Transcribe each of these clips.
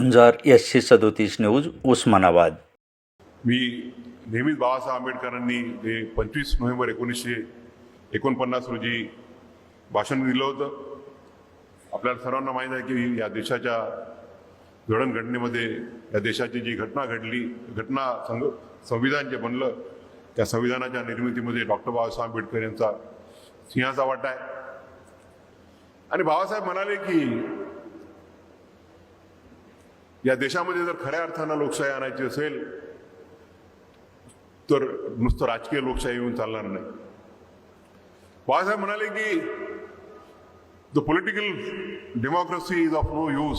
झुंजार एसशे सदोतीस न्यूज उस्मानाबाद. मी नेहमीच बाबासाहेब आंबेडकरांनी हे पंचवीस नोव्हेंबर एकोणीसशे एकोणपन्नास रोजी भाषण दिलं होतं आपल्याला सर्वांना माहीत आहे की या देशाच्या जडणघडनेमध्ये या देशाची जी घटना घडली घटना संग संविधान जे बनलं त्या संविधानाच्या निर्मितीमध्ये डॉक्टर बाबासाहेब आंबेडकर यांचा सिंहाचा वाटा आहे. आणि बाबासाहेब म्हणाले की या देशामध्ये जर खऱ्या अर्थानं लोकशाही आणायची असेल तर नुसतं राजकीय लोकशाही येऊन चालणार नाही. बाळासाहेब म्हणाले की the political democracy is of no use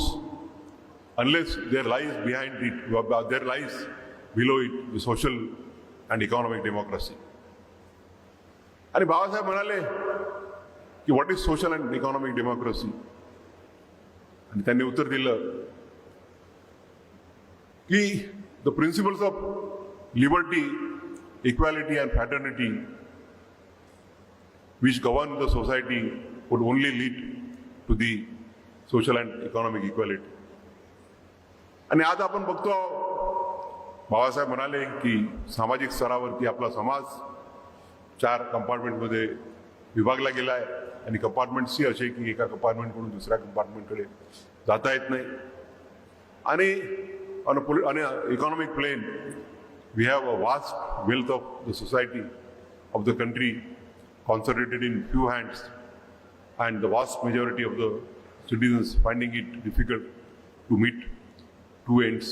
unless there lies behind it there lies below it the social and economic democracy आणि बाबासाहेब म्हणाले की what is social and economic democracy आणि त्यांनी उत्तर दिलं की the principles of liberty equality and fraternity which govern the society would only lead to the social and economic equality आणि आज आपण बघतो बाबासाहेब म्हणाले की सामाजिक स्तरावरती आपला समाज चार कंपार्टमेंटमध्ये विभागला गेला आहे आणि कंपार्टमेंट सी असे की एका कंपार्टमेंटकडून दुसऱ्या कंपार्टमेंटकडे जाता येत नाही. आणि on a on economic plane we have a vast wealth of the society of the country concentrated in few hands and the vast majority of the citizens finding it difficult to meet two ends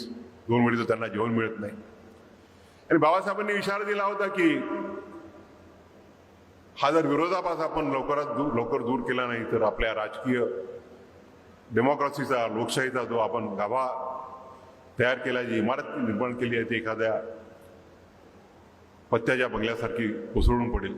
दोन वेळेचं त्यांना जेवण मिळत नाही आणि बाबासाहेबांनी इशारा दिला होता की हा जर विरोधाभास आपण लवकरात दूर लवकर दूर केला नाही तर आपल्या राजकीय डेमोक्रेसीचा लोकशाहीचा जो आपण गाभा तयार केला जी इमारत निर्माण केली आहे ती एखाद्या पत्त्याच्या बंगल्यासारखी कोसळून पडेल.